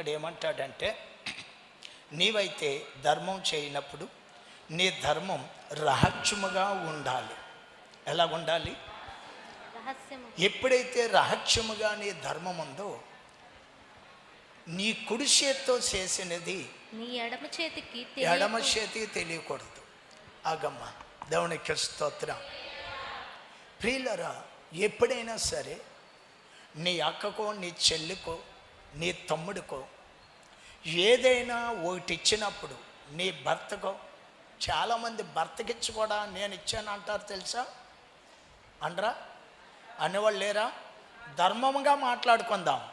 ఇక్కడ ఏమంటాడంటే నీవైతే ధర్మం చేయనప్పుడు నీ ధర్మం రహస్యముగా ఉండాలి. ఎలా ఉండాలి ఎప్పుడైతే రహస్యముగా నీ ధర్మం ఉందో నీ కుడి చేత్తో చేసినది నీ ఎడమ చేతికి ఎడమ తెలియకూడదు. ఆగమ్మ దేవునికి స్తోత్రం. ప్రియులరా ఎప్పుడైనా సరే నీ అక్కకో నీ చెల్లికో నీ తమ్ముడికో. ఏదైనా ఒకటి ఇచ్చినప్పుడు నీ భర్తకో. చాలామంది భర్తకిచ్చి కూడా నేను ఇచ్చాను అంటారు తెలుసా? అనరా అనేవాళ్ళు లేరా? ధర్మంగా మాట్లాడుకుందాం.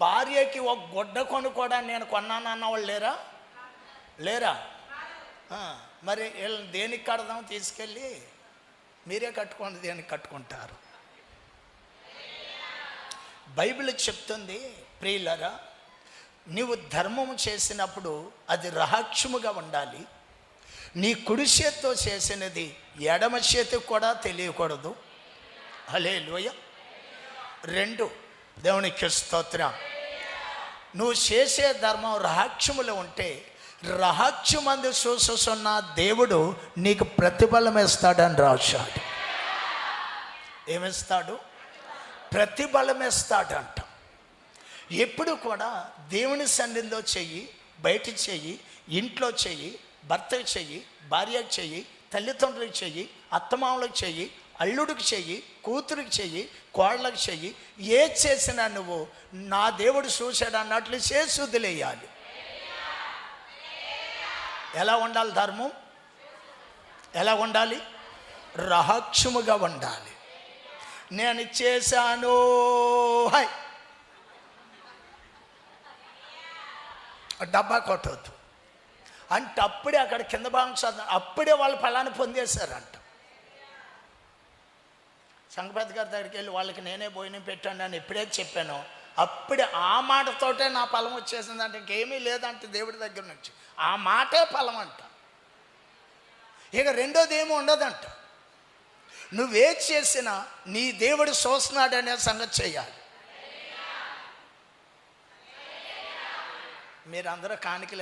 భార్యకి ఒక గుడ్డ కొను కూడా నేను కొన్నాను అన్నవాళ్ళు లేరా? లేరా? మరి వీళ్ళని దేనికి కడదాం? తీసుకెళ్ళి మీరే కట్టుకోండి దేనికి కట్టుకుంటారు? బైబిల్ చెప్తుంది ప్రియులరా నీవు ధర్మము చేసినప్పుడు అది రహస్యముగా ఉండాలి. నీ కుడి చేత్తో చేసినది ఎడమ చేతికి కూడా తెలియకూడదు. అలే లోయ రెండు దేవునికి స్తోత్రం. నువ్వు చేసే ధర్మం రహస్యములో ఉంటే రహస్యమంది చూసున్న దేవుడు నీకు ప్రతిఫలం ఇస్తాడని రాశాడు. ఏమిస్తాడు? ప్రతిఫలమిస్తాడంట ఎప్పుడు కూడా దేవుని సన్నిధిలో చెయ్యి బయట చెయ్యి ఇంట్లో చెయ్యి భర్తకు చెయ్యి భార్యకు చెయ్యి తల్లిదండ్రులకు చెయ్యి అత్తమామలకు చెయ్యి అల్లుడికి చెయ్యి కూతురికి చెయ్యి కోళ్ళకి చెయ్యి ఏ చేసినా నువ్వు నా దేవుడు చూశాడు అన్నట్లు చేసి వదిలేయాలి. ఎలా ఉండాలి ధర్మం? ఎలా ఉండాలి? రహస్యముగా ఉండాలి. నేను చేశాను. హై డబ్బా కొట్టవద్దు అంటే అప్పుడే అక్కడ కింద భాగం చదువు అప్పుడే వాళ్ళు ఫలాన్ని పొందేశారంట. సంగపతి గారి దగ్గరికి వెళ్ళి వాళ్ళకి నేనే భోజనం పెట్టాను అని ఇప్పుడే చెప్పాను. అప్పుడే ఆ మాటతోటే నా ఫలం వచ్చేసింది అంటే ఇంకేమీ లేదంటే దేవుడి దగ్గర నుంచి. ఆ మాటే ఫలం అంట ఇక రెండోది ఏమి ఉండదంట. నువ్వే చేసినా నీ దేవుడు చూస్తున్నాడనే సంగతి చేయాలి. మీరు అందరూ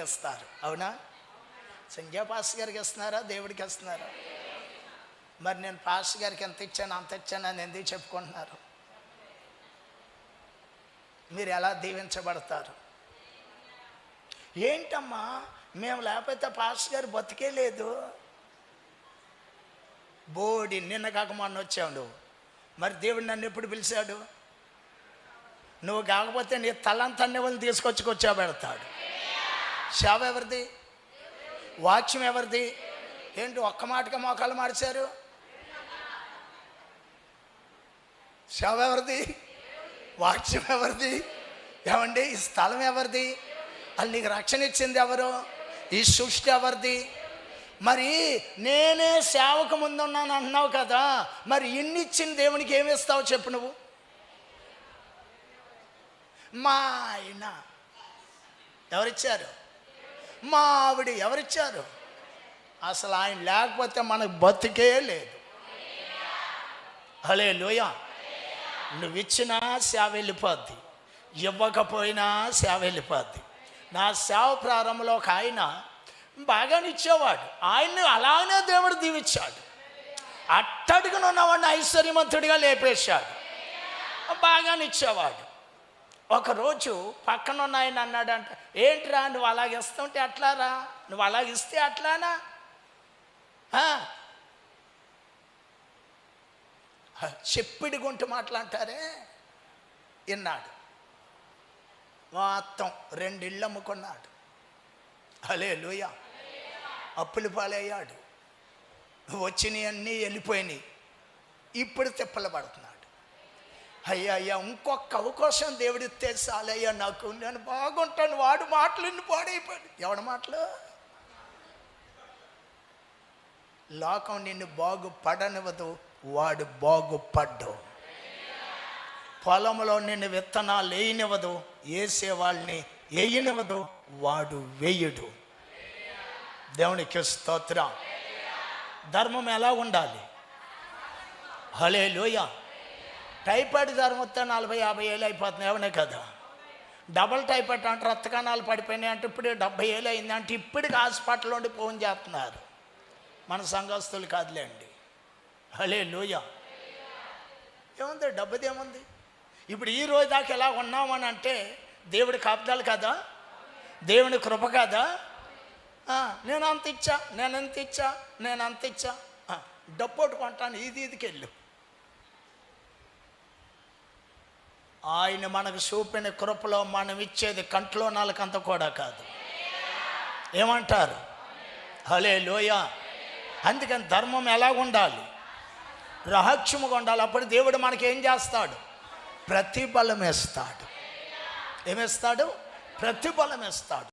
ఇస్తారు అవునా? సంధ్యా పాస్ గారికి ఇస్తున్నారా దేవుడికి ఇస్తున్నారా మరి నేను పాస్ గారికి ఎంత ఇచ్చాను అంత ఇచ్చాను అని ఎందుకు చెప్పుకుంటున్నారు? మీరు ఎలా దీవించబడతారు? ఏంటమ్మా మేము లేకపోతే పాస్ గారు బతికే లేదు బోడి నిన్న కాక మొన్న వచ్చావు నువ్వు మరి దేవుడు నన్ను ఎప్పుడు పిలిచాడు? నువ్వు కాకపోతే నీ తలంతన్ని వాళ్ళని తీసుకొచ్చి కూర్చో పెడతాడు సేవ ఎవరిది? వాక్యం ఎవరిది? ఏంటి ఒక్క మాటగా మోకాలు మార్చారు? శవ ఎవరిది? వాక్యం ఎవరిది? ఏమండి? ఈ స్థలం ఎవరిది? వాళ్ళు నీకు రక్షణ ఇచ్చింది ఎవరు? ఈ సృష్టి ఎవరిది? మరి నేనే సేవకు ముందున్నాను అంటున్నావు కదా మరి ఇన్నిచ్చిన దేవునికి ఏమిస్తావు చెప్పు నువ్వు? మా ఆయన. ఎవరిచ్చారు? మా ఆవిడ ఎవరిచ్చారు? అసలు ఆయన లేకపోతే మనకు బతుకే లేదు. హలే లోయ నువ్వు ఇచ్చినా సేవ వెళ్ళిపోద్ది. ఇవ్వకపోయినా సేవ వెళ్ళిపోద్ది. నా సేవ ప్రారంభంలో ఒక ఆయన బాగానే ఇచ్చేవాడు ఆయన్ని అలానే దేవుడు దీవించాడు. అట్టడుగున ఉన్నవాడిని ఐశ్వర్యవంతుడిగా లేపేశాడు. బాగానే ఇచ్చేవాడు ఒకరోజు పక్కన ఉన్న ఆయన అన్నాడంట ఏంట్రా నువ్వు అలాగ ఇస్తుంటే అట్లారా? నువ్వు అలాగ ఇస్తే అట్లానా? చెప్పిడి గుంట మాట్లాంటారే విన్నాడు మొత్తం రెండిళ్ళు అమ్ముకున్నాడు అలే లూయ అప్పులు పాలయ్యాడు. వచ్చినవి అన్నీ వెళ్ళిపోయినాయి ఇప్పుడు తిప్పలు పడుతున్నాడు. అయ్యా అయ్యా ఇంకొక అవకాశం దేవుడిస్తే చాలయ్యా నాకు నేను బాగుంటాను వాడు మాటలు పాడైపోయాడు. ఎవడి మాటలు? లోకం నిన్ను బాగుపడనివ్వదు వాడు బాగుపడ్డు. పొలంలో నిన్ను విత్తనాలు వేయనివ్వదు వేసే వాళ్ళని వేయనివ్వదు వాడు వేయడు. దేవునికి స్తోత్రం. ధర్మం ఎలా ఉండాలి? హలే లోయ టైఫాయిడ్ జ్వరం వస్తే నలభై యాభై ఏళ్ళు అయిపోతుంది ఏమనే కదా? డబల్ టైఫాయిడ్ అంటే రక్త కణాలు పడిపోయినాయి అంటే ఇప్పుడు డెబ్బై ఏళ్ళు అయింది అంటే ఇప్పటికి హాస్పిటల్ నుండి ఫోన్ చేస్తున్నారు. మన సంఘస్థులు కాదులేండి. హలే లూయ ఏముంది డబ్బుది ఏముంది? ఇప్పుడు ఈ రోజు దాకా ఎలా ఉన్నామని అంటే దేవుడి కాపుదాలు కదా? దేవుని కృప కదా? నేను అంత ఇచ్చా నేను ఎంత ఇచ్చా నేను అంత ఇచ్చా. ఆ, డబ్బోటు కొంటాను ఇది ఇదికి వెళ్ళు. ఆయన మనకు చూపిన కృపలో మనం ఇచ్చేది కంట్లో నాలుకంత కూడా కాదు. ఏమంటారు? హలే లోయ అందుకని ధర్మం ఎలా ఉండాలి? రహస్యముగా ఉండాలి. అప్పుడు దేవుడు మనకి ఏం చేస్తాడు? ప్రతిఫలం ఇస్తాడు ఏమిస్తాడు? ప్రతిఫలం ఇస్తాడు